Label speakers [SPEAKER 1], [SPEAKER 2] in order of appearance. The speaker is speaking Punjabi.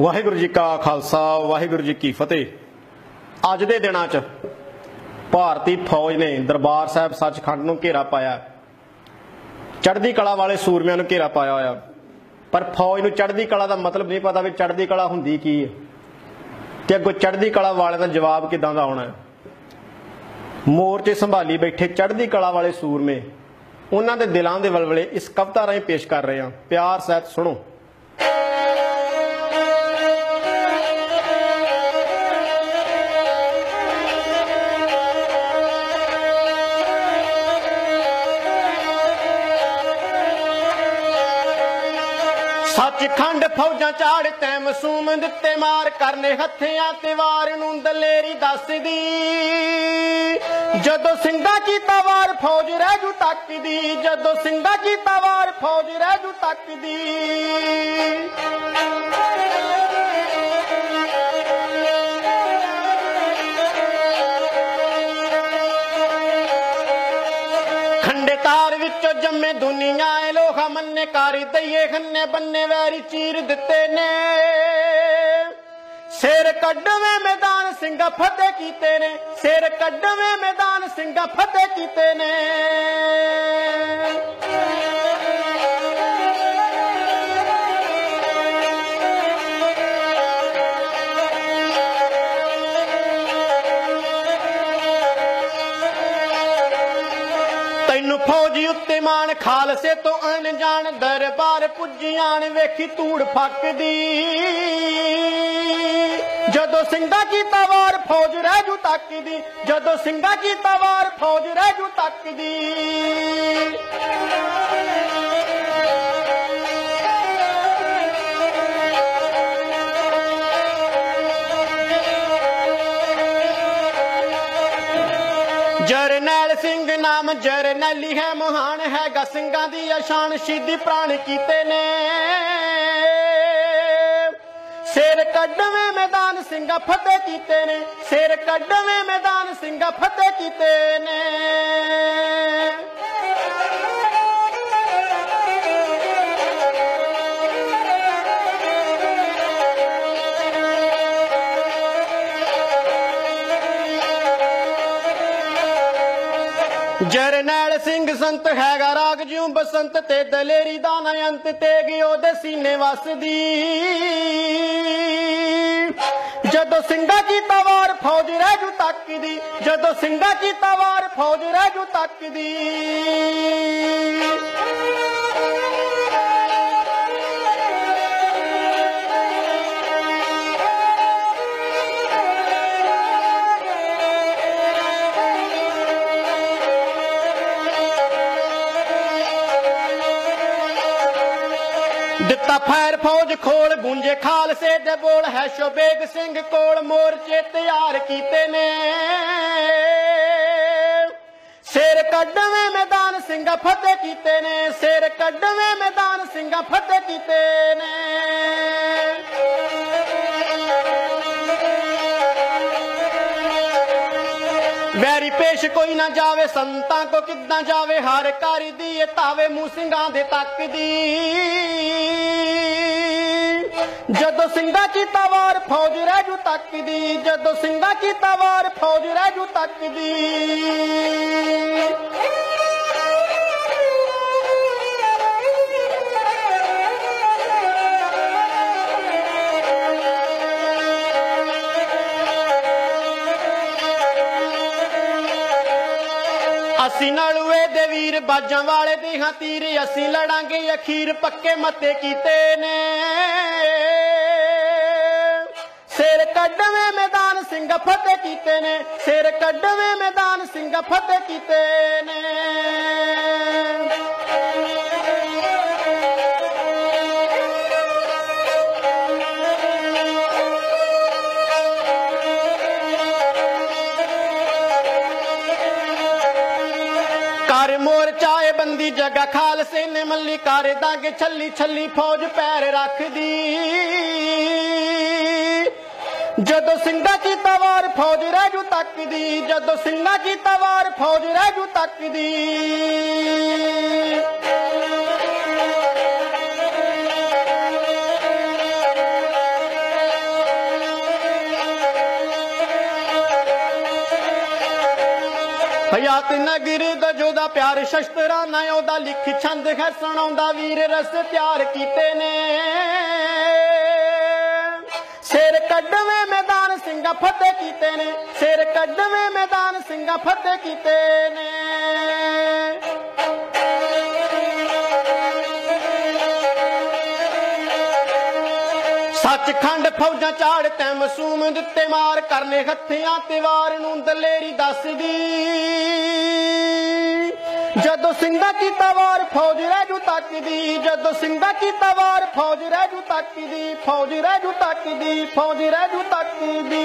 [SPEAKER 1] ਵਾਹਿਗੁਰੂ ਜੀ ਕਾ ਖਾਲਸਾ, ਵਾਹਿਗੁਰੂ ਜੀ ਕੀ ਫਤਿਹ। ਅੱਜ ਦੇ ਦਿਨਾਂ 'ਚ ਭਾਰਤੀ ਫੌਜ ਨੇ ਦਰਬਾਰ ਸਾਹਿਬ ਸੱਚਖੰਡ ਨੂੰ ਘੇਰਾ ਪਾਇਆ। ਚੜ੍ਹਦੀ ਕਲਾ ਵਾਲੇ ਸੂਰਮਿਆਂ ਨੂੰ ਘੇਰਾ ਪਾਇਆ ਹੋਇਆ। ਪਰ ਫੌਜ ਨੂੰ ਚੜ੍ਹਦੀ ਕਲਾ ਦਾ ਮਤਲਬ ਨਹੀਂ ਪਤਾ ਵੀ ਚੜ੍ਹਦੀ ਕਲਾ ਹੁੰਦੀ ਕੀ ਹੈ। ਤੇ ਅੱਗੋਂ ਚੜ੍ਹਦੀ ਕਲਾ ਵਾਲਿਆਂ ਦਾ ਜਵਾਬ ਕਿਦਾਂ ਦਾ ਆਉਣਾ ਹੈ? ਮੋਰਚੇ ਸੰਭਾਲੀ ਬੈਠੇ ਚੜ੍ਹਦੀ ਕਲਾ ਵਾਲੇ ਸੂਰਮੇ, ਉਹਨਾਂ ਦੇ ਦਿਲਾਂ ਦੇ ਵਲਵਲੇ ਇਸ ਕਵਿਤਾ ਰਾਹੀਂ ਪੇਸ਼ ਕਰ ਰਹੇ ਹਾਂ। ਪਿਆਰ ਸਹਿਤ ਸੁਣੋ। ਸੱਚਖੰਡ ਫੌਜਾਂ ਚਾੜ ਤੈ ਮਸੂਮ ਦਿੱਤੇ ਮਾਰ ਕਰਨੇ ਹੱਥਿਆਂ ਤੇ ਵਾਰ ਨੂੰ ਦਲੇਰੀ ਦੱਸਦੀ। ਜਦੋਂ ਸਿੰਘਾ ਕੀਤਾ ਵਾਰ ਫੌਜ ਰਹਿ ਜੂ ਤੱਕਦੀ, ਜਦੋਂ ਸਿੰਘਾ ਕੀਤਾ ਵਾਰ ਫੌਜ ਰਹਿ ਜੂ ਤੱਕਦੀ। ਤਾਰ ਵਿੱਚੋਂ ਜੰਮੇ ਦੁਨੀਆ ਏ ਲੋਹਾ ਮੰਨੇ ਕਾਰੀ ਦਈਏ, ਖੰਨੇ ਬੰਨੇ ਵੈਰੀ ਚੀਰ ਦਿੱਤੇ ਨੇ। ਸਿਰ ਕੱਢਵੇਂ ਮੈਦਾਨ ਸਿੰਘਾ ਫਤਿਹ ਕੀਤੇ ਨੇ, ਸਿਰ ਕੱਢਵੇਂ ਮੈਦਾਨ ਸਿੰਘਾ ਫਤਿਹ ਕੀਤੇ ਨੇ। ਤੈਨੂੰ ਫੌਜੀ ਉੱਤੇ ਮਾਣ, ਖਾਲਸੇ ਤੋਂ ਅਣਜਾਣ, ਦਰਬਾਰ ਪੁੱਜੀਆਂ ਵੇਖੀ ਧੂੜ ਫੱਕਦੀ। ਜਦੋਂ ਸਿੰਘਾ ਕੀਤਾ ਵਾਰ, ਫੌਜ ਰਹਿ ਜੂ ਤੱਕਦੀ। ਜਦੋਂ ਸਿੰਘਾ ਕੀਤਾ ਵਾਰ, ਫੌਜ ਰਹਿ ਜੂ ਤੱਕਦੀ। ਜਰਨੈਲ ਸਿੰਘ ਨਾਮ ਜਰਨੈਲੀ ਹੈ ਮਹਾਨ ਹੈਗਾ ਸਿੰਘਾਂ ਦੀ ਅਸ਼ਾਨ ਸ਼ਹੀਦੀ ਪ੍ਰਾਣ ਕੀਤੇ ਨੇ। ਸਿਰ ਕੱਢਵੇਂ ਮੈਦਾਨ ਸਿੰਘਾਂ ਫਤਿਹ ਕੀਤੇ ਨੇ, ਸਿਰ ਕੱਢਵੇਂ ਮੈਦਾਨ ਸਿੰਘਾਂ ਫਤਿਹ ਕੀਤੇ ਨੇ। ਜਰਨੈਲ ਸਿੰਘ ਸੰਤ ਹੈਗਾ ਰਾਗ ਜਿਉ ਬਸੰਤ ਤੇ ਦਲੇਰੀ ਦਾ ਨਾ ਅੰਤ ਤੇ ਗਿਓ ਦੇ ਸੀਨੇ ਵਸਦੀ। ਜਦੋਂ ਸਿੰਘਾ ਕੀਤਾ ਵਾਰ ਫੌਜ ਰਹਿ ਜੂ ਤੱਕਦੀ, ਜਦੋਂ ਸਿੰਘਾ ਕੀਤਾ ਵਾਰ ਫੌਜ ਰਹਿ ਜੂ ਤੱਕਦੀ। ਦਿੱਤਾ ਫੈਰ ਫੌਜ ਖੋਲ ਗੁੰਜੇ ਖਾਲਸੇ ਦੇ ਬੋਲ, ਹੈ ਸ਼ੋਬੇਗ ਸਿੰਘ ਕੋਲ, ਮੋਰਚੇ ਤਿਆਰ ਕੀਤੇ ਨੇ। ਸਿਰ ਕੱਢਵੇਂ ਮੈਦਾਨ, ਸਿੰਘਾ ਫਤਿਹ ਕੀਤੇ ਨੇ। ਸਿਰ ਕੱਢਵੇਂ ਮੈਦਾਨ, ਸਿੰਘਾ ਫਤਿਹ ਕੀਤੇ ਨੇ। ਵੈਰੀ ਪੇਸ਼ ਕੋਈ ਨਾ ਜਾਵੇ, ਸੰਤਾਂ ਕੋ ਕਿੱਦਾਂ ਜਾਵੇ, ਹਰ ਘਰ ਦੀ ਇਹ ਤਾਵੇ ਮੂੰਹ ਸਿੰਘਾਂ ਦੇ ਤੱਕ ਦੀ। ਜਦੋਂ ਸਿੰਘਾਂ ਕੀਤਾ ਵਾਰ, ਫੌਜ ਰਹਿ ਜੂ ਤੱਕਦੀ ਜਦੋਂ ਸਿੰਘਾਂ ਕੀਤਾ ਵਾਰ, ਫੌਜ ਰਹਿ ਜੂ ਤੱਕਦੀ ਅਸੀਂ ਨਲੂਏ ਦੇ ਵੀਰ ਬਾਜਾਂ ਵਾਲੇ ਦੇ ਹਾਂ ਤੀਰ, ਅਸੀਂ ਲੜਾਂਗੇ ਅਖੀਰ, ਪੱਕੇ ਮੱਤੇ ਕੀਤੇ ਨੇ। ਸਿਰ ਕੱਢਵੇਂ ਮੈਦਾਨ, ਸਿੰਘ ਫਤਿਹ ਕੀਤੇ ਨੇ। ਸਿਰ ਕੱਢਵੇਂ ਮੈਦਾਨ, ਸਿੰਘ ਫਤਿਹ ਕੀਤੇ ਨੇ। ਕਰ ਮੋਰਚਾ ਬੰਦੀ ਜਗਾ ਖਾਲਸੇ ਨੇ ਮੱਲੀ ਕਰ ਦਾਂਗੇ ਛੱਲੀ ਛੱਲੀ ਫੌਜ ਪੈਰ ਰੱਖਦੀ। ਜਦੋਂ ਸਿੰਘਾਂ ਕੀਤਾ ਵਾਰ ਫੌਜ ਰਹਿ ਜੂ ਤੱਕਦੀ, ਜਦੋਂ ਸਿੰਘਾ ਕੀਤਾ ਵਾਰ ਫੌਜ ਰਹਿ ਜੂ ਤੱਕਦੀ। ਹਯਾਤ ਨਗਰ ਦਾ ਜੋਦਾ ਪਿਆਰ ਸ਼ਸਤਰਾਂ ਨਾ ਉਹਦਾ ਲਿਖ ਛੰਦ ਹੈ ਸੁਣਾਉਂਦਾ ਵੀਰ ਰਸ ਪਿਆਰ ਕੀਤੇ ਨੇ। ਸਿਰ ਕੱਢਵੇਂ ਮੈਦਾਨ ਸਿੰਘਾਂ ਫਤਿਹ ਕੀਤੇ ਨੇ। ਸਿਰ ਕੱਢਵੇਂ ਮੈਦਾਨ ਸਿੰਘਾਂ ਫਤਿਹ ਕੀਤੇ ਨੇ। ਸੱਚਖੰਡ ਫੌਜਾਂ ਚਾੜ ਤੈ ਮਸੂਮ ਦਿੱਤੇ ਮਾਰ ਕਰਨੇ ਹੱਥਿਆਂ ਤੇ ਵਾਰ ਨੂੰ ਦਲੇਰੀ ਦੱਸਦੀ। ਜਦੋਂ ਸਿੰਘਾਂ ਕੀਤਾ ਵਾਰ ਫੌਜ ਰਹਿ ਜੂ ਤੱਕਦੀ, ਜਦੋਂ ਸਿੰਘਾਂ ਕੀਤਾ ਵਾਰ ਫੌਜ ਰਹਿ ਜੂ ਤੱਕਦੀ, ਫੌਜ ਰਹਿ ਜੂ ਤੱਕਦੀ, ਫੌਜ ਰਹਿ ਜੂ ਤੱਕਦੀ।